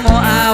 โมอา